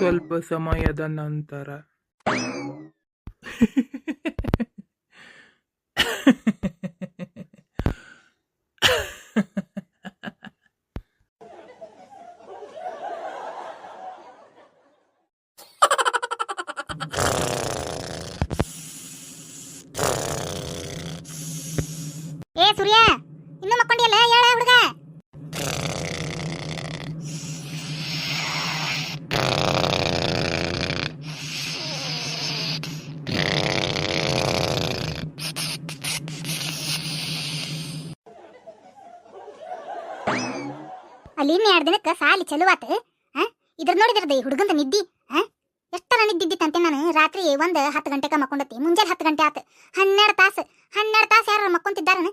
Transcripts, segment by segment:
ಸ್ವಲ್ಪ ಸಮಯದ ನಂತರ ಏ ಸೂರ್ಯ ಇನ್ನೂ ಮಕ್ಕೊಂಡಿಯಲ್ಲ ಹೇಳ ಹುಡುಗ ಅಲ್ಲಿ ಇನ್ನು ಎರಡು ದಿನಕ್ಕೆ ಸಾಲಿ ಚಲುವಾತ ಇದ್ರ ನೋಡಿದ್ರದ ಈ ಹುಡುಗಂದ ನಿದ್ದಿ? ಎಷ್ಟರ ನಿದ್ದಿದ್ದಿತ್ತಂತೆ ನಾನು. ರಾತ್ರಿ ಒಂದ್ ಹತ್ತು ಗಂಟೆಗೆ ಮಕ್ಕೊಂಡತಿ. ಮುಂಜಾನೆ ಹತ್ತು ಗಂಟೆ ಆತ. ಹನ್ನೆರಡು ತಾಸು. ಹನ್ನೆರಡು ತಾಸು ಯಾರ ಮಕ್ಕೊಂತಿದ್ದಾರನ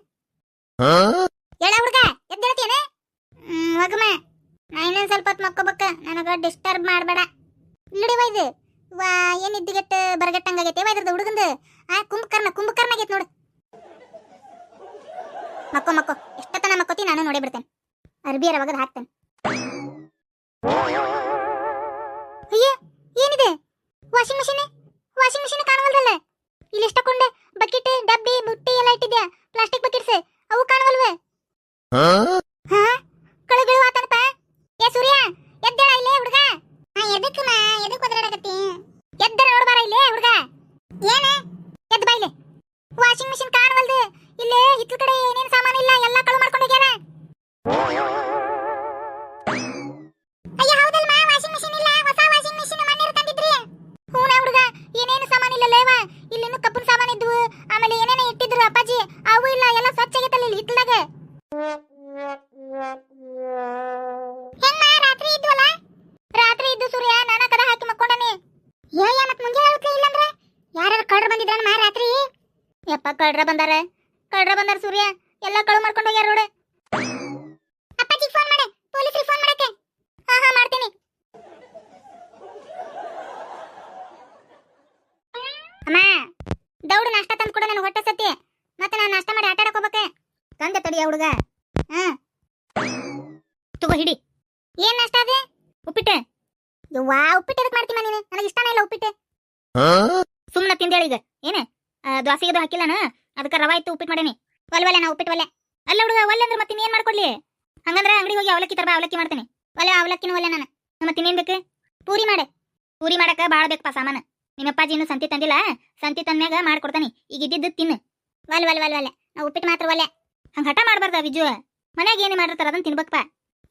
ಹೇಳ ಹುಡುಗ ಎದ್ದೇಳ್ತೀಯನ? ಹೋಗಮ್ಮ ನಾ ಇನ್ನೊಂದ್ ಸ್ವಲ್ಪ ಹೊತ್ತು ಮಕ್ಕೋಬೇಕ. ನನಗ ಡಿಸ್ಟರ್ಬ್ ಮಾಡಬೇಡ. ಇಲ್ಲಡಿ ವೈದ್. ವಾ ಏನ್ ಇದ್ದಿಗೆಟ್ಟ ಬರಗಟ್ಟಂಗಾಗೈತೆ ವೈದ್ರದ ಹುಡುಗಂದ? ಆ ಕುಂಭಕರ್ಣ ಕುಂಭಕರ್ಣ ಆಗೈತೆ ನೋಡು. ಮಕ್ಕೋ ಮಕ್ಕೋ ಎಷ್ಟತನ ಮಕ್ಕೋತಿ ನಾನು ನೋಡೇ ಬಿಡ್ತೇನೆ. ಅರ್ಬಿಯರ ಒಗದು ಹಾಕ್ತಾನೆ. ಅಯ್ಯ ಏನಿದೆ? ವಾಷಿಂಗ್ ಮಷೀನ್ ವಾಷಿಂಗ್ ಮಷೀನ್ ಕಾಣವಲ್ದಲ್ಲ? ಇಲ್ಲಿ ಎಷ್ಟಕೊಂಡೆ ಬಕೆಟ್ ಡಬ್ಬಿ ಮುಟ್ಟಿ ಎಲ್ಲ ಇಟ್ಟಿದ್ಯಾ? ಪ್ಲಾಸ್ಟಿಕ್ ಬಕೆಟ್ಸ್ ಅವು ಕಾಣವಲ್ವೇ? ಹಾ? ಕಳುಗಳು ಆತನಪ್ಪ. ಏ ಸೂರ್ಯ ಎದ್ದೇಳ ಇಲ್ಲೇ ಹುಡುಗ? ಹಾ ಮಾ ಎದಕ್ಕೆ ಒದರಾಡಕತ್ತಿ? ಎದ್ದರ ನೋಡ್ಬಾರ ಇಲ್ಲೇ ಹುಡುಗ? ಏನ? ಎದ್ದ ಬಾ ಇಲ್ಲೇ. ವಾಷಿಂಗ್ ಮಿಷಿನ್ ಕಾಣವಲ್ದು. ಇಲ್ಲೇ ಹಿತ್ತಲ ಕಡೆ ಏನೇನ್ ಸಾಮಾನು ಇಲ್ಲ ಎಲ್ಲ ಏನೇನೋ ಅಪ್ಪಾಜಿ. ಅವು ಇಲ್ಲ, ಎಲ್ಲ ಸ್ವಚ್ಛ ಆಗೈತಲ್ಲ ಇಲ್ಲಿ ಹಿತ್ಲಾಗ ಹೆಂಗ ರಾತ್ರಿ ಇದ್ವಲ್ಲ? ರಾತ್ರಿ ಇದ್ದು ಸೂರ್ಯ, ನಾನ ಕದ ಹಾಕಿ ಮಕ್ಕೊಂಡನಿ. ಏ ಮತ್ ಮುಂಜಾನೆ ಉತ್ಲಿ ಇಲ್ಲಂದ್ರ ಯಾರು ಕಳ್ರ ಬಂದಿದ್ರನ್ ಮಾ ರಾತ್ರಿ? ಯಪ್ಪ ಕಳ್ರ ಬಂದಾರ. ಕಳ್ರ ಬಂದಾರ ಸೂರ್ಯ. ಎಲ್ಲ ಕಳು ಮಾಡ್ಕೊಂಡು ಹೋಗ್ಯಾರ ನೋಡು. ಅಪ್ಪಾಜಿ ಫೋನ್ ಮಾಡೆ. ಪೊಲೀಸ್ರಿಗೆ ಫೋನ್ ಮಾಡಕ್ಕೆ. ಹಾ ಹಾ ಮಾಡ್ತೀನಿ. ಅಮ್ಮ, ದೌಡು ನಾಷ್ಟ ತಂದು ಕೊಡು ನನಗೆ ಹೊಟ್ಟೆ ಸತಿ ಮತ್ತೆ ನಾನು ನಾಷ್ಟ ಮಾಡಿ ಆಟ ಆಡಕ್ ಹೋಗ್ಬೇಕೆ? ತಂದೆ ತಡಿಯ ಹುಡುಗ. ಹಾ. ತಗೋ ಹಿಡಿ. ಏನ್ ನಾಷ್ಟ ಅದೇ? ಉಪ್ಪಿಟ್ಟೆ. ಯವ್ವಾ ಉಪ್ಪಿಟ್ಟು ಎದಕ್ ಮಾಡ್ತೀಮ ನೀನು? ನನಗೆ ಇಷ್ಟನೇ ಇಲ್ಲ ಉಪ್ಪಿಟ್ಟೆ. ಸುಮ್ಮನೆ ತಿಂದೇಳಿ ಈಗ? ಏನೇ? ಅದು ಹಾಕಿಲ್ಲನ ಅದಕ್ಕೆ ರವಾ ಇತ್ತು ಉಪ್ಪಿಟ್ಟು ಮಾಡೇನಿ. ಒಲ್ಲೆ ನಾ ಉಪ್ಪಿಟ್ಟು ಒಲ್ಲೆ. ಅಲ್ಲ ಹುಡುಗ ಒಲ್ಲೆ ಅಂದ್ರೆ ಮತ್ತೆ ಏನ್ ಮಾಡ್ಕೊಡ್ಲಿ? ಹಂಗಂದ್ರೆ ಅಂಗಡಿಗೆ ಹೋಗಿ ಅವಲಕ್ಕಿ ತರಬ ಅವಲಕ್ಕಿ ಮಾಡ್ತೇನೆ. ಒಲ್ಲೆ ಅವಲಕ್ಕಿನೂ ಒಲ್ಲೆ ನಾನು. ಮತ್ತೆ ಇನ್ನೇನ್ ಬೇಕು? ಪೂರಿ ಮಾಡೆ. ಪೂರಿ ಮಾಡಕ ಭಾಳ ಬೇಕಪ್ಪ ಸಾಮಾನು. ನಿಮ್ಮಪ್ಪಾಜಿ ಇನ್ನೂ ಸಂತಿ ತಂದಿಲ್ಲ. ಸಂತಿ ತಂದ್ಮ್ಯಾಗ ಮಾಡ್ಕೊಡ್ತಾನೆ. ಈಗ ಇದ್ದಿದ್ದು ತಿನ್ನು. ಒಲ್ ಒಲ್ ಒಲ್ ಒಲ್ಲೆ ನಾ ಉಪ್ಪಿಟ್ಟು ಮಾತ್ರ ಒಲ್ಲೆ ಹಂಗೆ ಹಠ ಮಾಡಬಾರ್ದ ವಿಜು. ಮನೆಗೆ ಏನೇ ಮಾಡಿರ್ತಾರ ಅದನ್ನ ತಿನ್ಬೇಕಪ್ಪ.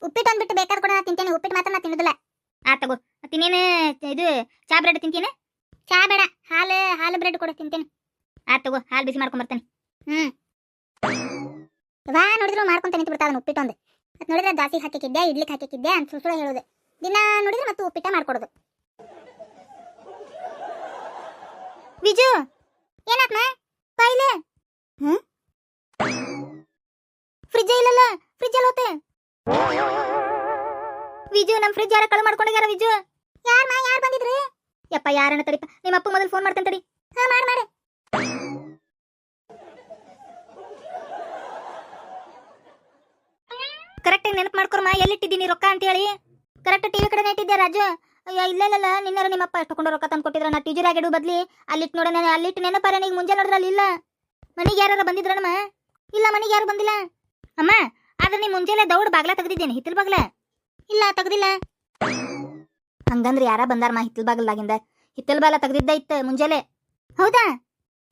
ಉಪ್ಪಿಟ್ಟು ಅಂದ್ಬಿಟ್ಟು ಬೇಕಾದ್ರೆ ಕೂಡ ನಾ ತಿಂತೇನೆ, ಉಪ್ಪಿಟ್ಟು ಮಾತ್ರ ನಾ ತಿನ್ನೋದಿಲ್ಲ. ಆ, ತಗೋ. ತಿನ್ನೇನು ಇದು, ಚಾ ಬ್ರೆಡ್ ತಿಂತೀನಿ? ಚಾ ಬೇಡ, ಹಾಲು ಹಾಲು ಬ್ರೆಡ್ ಕೂಡ ತಿಂತೇನೆ. ಆ, ತಗೋ, ಹಾಲು ಬಿಸಿ ಮಾಡ್ಕೊಂಡ್ ಬರ್ತೇನೆ. ಹ್ಮ್. ವಾ, ನೋಡಿದ್ರು ಮಾಡ್ಕೊಂತ ನಿಂತು ಬಿಡ್ತಾ ಉಪ್ಪಿಟ್ಟು ಒಂದು ಅದು ನೋಡಿದ್ರೆ ದಾಸಿಗೆ ಹಾಕಿಕ್ಕಿದ್ದೆ ಇಡ್ಲಿಕ್ಕೆ ಹಾಕಿಕ್ಕಿದ್ದೆ ಅಂತ ಸುಳ್ಳು ಹೇಳೋದು. ದಿನ ನೋಡಿದ್ರೆ ಮತ್ತೆ ಉಪ್ಪಿಟ್ಟ ಮಾಡ್ಕೊಡೋದು. ವಿಜು! ಏನಾತ್ಮ? ಬಾಯಿಲೆ ಹ್ಮ್? ಫ್ರಿಜ್ ಇಲ್ಲಲ್ಲ ಫ್ರಿಜ್ ಅಲ್ಲಿ ಹೋತೆ. ವಿಜು, ನಮ್ ಫ್ರಿಜ್ ಯಾರ ಕಳು ಮಾಡ್ಕೊಂಡೋಗ್ಯಾರ ವಿಜು. ಯಾರ್ ಮಾ, ಯಾರ್ ಬಂದಿದ್ರಿ? ಯಪ್ಪ ಯಾರನ್ನ ತಡಿಪ ನಿಮ್ಮ ಅಪ್ಪ ಮೊದಲು ಫೋನ್ ಮಾಡ್ತೇನೆ ತಡಿ. ಹಾ, ಮಾಡಿ, ಮಾಡು. ಕರೆಕ್ಟ್ ನೆನಪು ಮಾಡ್ಕೊರಮ್ಮ ಎಲ್ಲಿಟ್ಟಿದ್ದೀನಿ ರೊಕ್ಕ ಅಂತ ಹೇಳಿ ಕರೆಕ್ಟ್ ಟಿವಿ ಕಡೆ ಇಟ್ಟಿದ್ದೆ ರಾಜು? ಅಯ್ಯೋ, ಇಲ್ಲ ಇಲ್ಲ ನಿನ್ನಾರ ನಿಮ್ಮಪ್ಪ ಕೊಂಡು ರೊಕ್ಕ ತಂದು ಕೊಟ್ಟಿದ್ರ ನಾ ಟೀಜರ್ ಆಗಿಡು ಬದ್ಲಿ, ಅಲ್ಲಿಟ್ಟು ನೋಡೋಣ ಅಲ್ಲಿಟ್ಟು ನೆನಪಾರ ನೀಗ ಮುಂಜಾನೆ ನೋಡ್ರಲ್ಲಿ ಇಲ್ಲ. ಮನೆಗೆ ಯಾರು ಬಂದಿದ್ರಮ್ಮ ಇಲ್ಲ, ಮನೆಗೆ ಯಾರು ಬಂದಿಲ್ಲ. ಅಮ್ಮ, ಆದ್ರೆ ನೀ ಮುಂಜಾನೆ ದೌಡ್ ಬಾಗ್ಲ ತೆಗ್ದಿದ್ದೇನೆ, ಹಿತ್ತಲ್ ಬಾಗ್ಲ. ಇಲ್ಲ, ತೆಗ್ದಿಲ್ಲ. ಹಂಗಂದ್ರೆ ಯಾರ ಬಂದಾರಮ್ಮ ಹಿತ್ತಲ್ ಬಾಗ್ಲಾಗಿಂದ ಹಿತ್ತಲ್ ಬಾಲ ತೆಗ್ದಿದ್ದ ಇತ್ತ ಮುಂಜಾನೆ? ಹೌದಾ?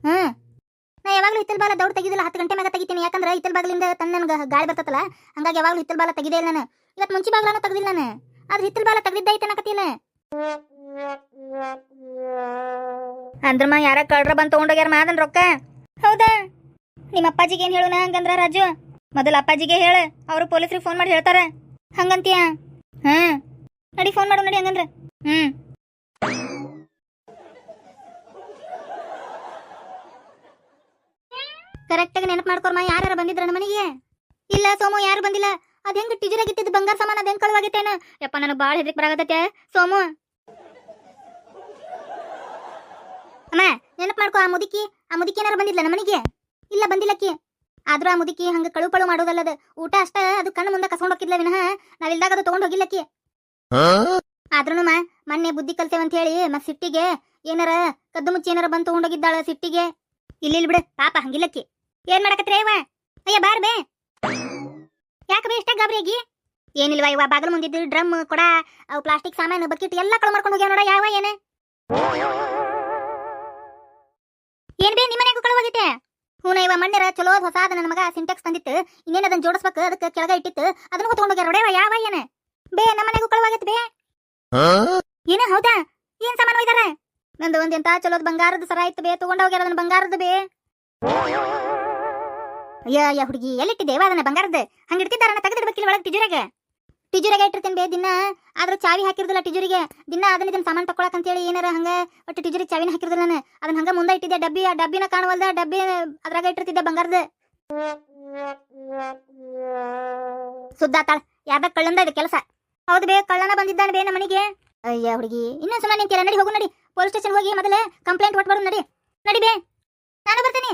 ಹ್ಮ್. ನಾ ಯಾವಾಗ್ಲೂ ಹಿತ್ತಲ್ ಬಾಲ ದೌಡ್ ತೆಗಿದಿಲ್ಲ ಹತ್ತು ಗಂಟೆ ಮ್ಯಾಗ ತೆಗಿತೀನಿ. ಯಾಕಂದ್ರೆ ಹಿತ್ತಲ್ ಬಾಗ್ಲಿಂದ ತನ್ನ ನನ್ಗೆ ಗಾಳಿ ಬರ್ತತಲ್ಲ, ಹಂಗಾಗಿ ಯಾವಾಗಲೂ ಹಿತ್ತಲ್ ಬಾಲ ತೆಗಿದೇ ಇಲ್ಲ ನಾನು. ಇವತ್ತು ಮುಂಚೆ ಬಾಗ್ಲನ ತೆಗ್ದಿಲ್ಲ ನಾನು. ಆದ್ರೆ ಹಿತ್ತಲ್ ಬಾಲ ತೆಗ್ದಿದ್ದ ಐತೆ ಅಂದ್ರಮ್ಮ, ಯಾರ ಕಳ್ರ ಬಂದ್ ತಗೊಂಡೋಗ್ಯಾರ ಮಾದನ್ ರೊಕ್ಕ? ಹೌದಾ? ನಿಮ್ಮ ಅಪ್ಪಾಜಿಗೆ ಏನ್ ಹೇಳೋಣ ಹಂಗಂದ್ರ ರಾಜು? ಮೊದಲ ಅಪ್ಪಾಜಿಗೆ ಹೇಳ, ಅವರು ಪೊಲೀಸ್ರಿಗೆ ಫೋನ್ ಮಾಡಿ ಹೇಳ್ತಾರ. ಹಂಗಂತೀಯ? ಹ್ಮ್ ನಡಿ ಫೋನ್ ಮಾಡು, ನಡಿ ಹಂಗಂದ್ರ. ಹ್ಮ್. ಕರೆಕ್ಟಾಗಿ ನೆನಪು ಮಾಡ್ಕೊರ್ಮ ಯಾರು ಬಂದಿದ್ರ ಮನೆಗೆ? ಇಲ್ಲ ಸೋಮು, ಯಾರು ಬಂದಿಲ್ಲ? ಅದ್ ಹೆಂಗ್ ಟಿಜರಾಗಿಟ್ಟಿದ್ದು ಬಂಗಾರ ಸಾಮಾನು, ಅದ್ ಹೆಂಗ್ ಯಪ್ಪ, ನನಗೆ ಭಾಳ ಹೆದರಿಕೆ ಬರಾಗತ್ತೆ ಸೋಮು. ಅಮ್ಮ ನೆನಪು ಮಾಡ್ಕೋ ಆ ಮುದುಕಿ ಆ ಮುದುಕಿ ಏನಾರು ಬಂದಿಲ್ಲ ನಮ್ಮ ಮನೆಗೆ? ಇಲ್ಲ ಬಂದಿಲ್ಲಕ್ಕಿ. ಆದ್ರೂ ಆ ಮುದುಕಿ ಹಂಗ ಕಳು ಪಳು ಮಾಡೋದಲ್ಲದ. ಊಟ ಅಷ್ಟ ಅದು ಕಣ್ಣು ಮುಂದೆ ಕಸ್ಕೊಂಡು ಹೋಗಿದ್ಲ ವಿನಃ. ನಾವಿಲ್ದಾಗ ಅದು ತಗೊಂಡ್ ಹೋಗಿಲ್ಲಕ್ಕಿ. ಆದ್ರೂ ಮೊನ್ನೆ ಬುದ್ಧಿ ಕಲ್ತೇವ ಅಂತ ಹೇಳಿ ಮತ್ ಸಿಟ್ಟಿಗೆ ಏನಾರ ಕದ್ದು ಮುಚ್ಚಿ ಏನಾರ ಬಂದು ತಗೊಂಡೋಗಿದ್ದಾಳ ಸಿಟ್ಟಿಗೆ? ಇಲ್ಲಿ ಇಲ್ಲಿ ಬಿಡು ಪಾಪ ಹಂಗಿಲ್ಲಕ್ಕಿ. ಏನ್ ಮಾಡಕತ್ರಿ ಇವ ಅಯ್ಯ ಬಾರ್ ಬೇ. ಯಾಕೆ ಬೇ ಇಷ್ಟ ಗಾಬರಿಯಾಗಿ ಏನಿಲ್ವಾ ಇವ ಬಾಗಲ್ ಮುಂದಿದ್ದು ಡ್ರಮ್ ಕೊಡ ಅವು ಪ್ಲಾಸ್ಟಿಕ್ ಸಾಮಾನು ಬಕೆಟ್ ಎಲ್ಲ ಕಳು ಮಾಡ್ಕೊಂಡು ಹೋಗ್ಯಾವ ನೋಡ ಯಾವ ಏನ? ಏನ್ ಬೇ ನಿಮ್ಮನೆಗೂ ಕಳು ಹೋಗಿತ್ತೆ ಹೂನ ಇವ ಮಣ್ಣರ ಚಲೋ ಹೊಸ ನನ್ನ ಮಗ ಸಿಂಟೆಕ್ಸ್ ತಂದಿತ್ತು. ಇನ್ನೇನ್ ಅದನ್ನ ಜೋಡಿಸ್ಬೇಕು? ಅದಕ್ಕೆ ಕೆಳಗ ಇಟ್ಟಿತ್ತು. ಅದನ್ನ ಹೊತ್ಕೊಂಡು ಹೋಗ್ಯಾರ ಒಡೆಯವ ಯಾವ ಏನ ಬೇ ನಮ್ಮನೆಗೂ ಕಳುವಾಗೈತೆ ಬೇ. ಏನ ಹೌದಾ? ಏನ್ ಸಾಮಾನು ಒಯ್ದಾರ? ನಂದು ಒಂದ್ ಎಂತ ಚಲೋದ್ ಬಂಗಾರದ ಸರ ಇತ್ತು ಬೇ ತಗೊಂಡ ಹೋಗ್ಯಾರ ಅದನ್ನ ಬಂಗಾರದ ಬೇ. ಅಯ್ಯ ಹುಡುಗಿ ಎಲ್ಲಿಟ್ಟಿದ್ದೇವ ಅದನ್ನ ಬಂಗಾರದ? ಹಂಗ ಇಡ್ತಿದ್ದಾರನ್ನ ತೆಗೆದಿಡ್ಬೇಕಿಲ್ಲ ಒಳಗೆ ಟಿಜುರಿಗೆ ಟಿಜುರಿಗೆ ಇಟ್ಟಿರ್ತೀನಿ ಬೇ ದಿನ. ಆದ್ರೆ ಚಾವಿ ಹಾಕಿರೋದಿಲ್ಲ ಟಿಜುರಿಗೆ. ದಿನ ಅದನ್ನ ಇದನ್ನ ಸಾಮಾನು ತಕೊಳಕ್ ಅಂತೇಳಿ ಏನಾರ ಹಂಗ. ಒಟ್ಟು ಟಿಜುರಿಗೆ ಚಾವಿನ ಹಾಕಿರ್ದಿಲ್ಲ ನಾನು. ಅದನ್ನ ಹಂಗ ಮುಂದೆ ಇಟ್ಟಿದ್ದೆ. ಡಬ್ಬಿ, ಆ ಡಬ್ಬಿನ ಕಾಣವಲ್ದ. ಡಬ್ಬಿ ಅದ್ರಾಗ ಇಟ್ಟಿರ್ತಿದ್ದೆ ಬಂಗಾರದ. ಸುದ್ದಾತಾಳ ಯಾರ್ದ ಕಳ್ಳಂದ ಇದು ಕೆಲಸ? ಹೌದು ಬೇ, ಕಳ್ಳನ ಬಂದಿದ್ದಾನೆ ಬೇ ನಮ್ಮನಿಗೆ ಮನೆಗೆ. ಅಯ್ಯ ಹುಡುಗಿ ಇನ್ನೊಂದು ಸುಮ್ಮನೆ ನಿಂತಿಲ್ಲ ನಡಿ ಹೋಗು ನಡಿ. ಪೊಲೀಸ್ ಸ್ಟೇಷನ್ ಹೋಗಿ ಮೊದಲೇ ಕಂಪ್ಲೇಂಟ್ ಕೊಟ್ಬಾರ್ದು ನಡಿ. ನಡಿ ಬೇ. ನಾನು ಬರ್ತೀನಿ.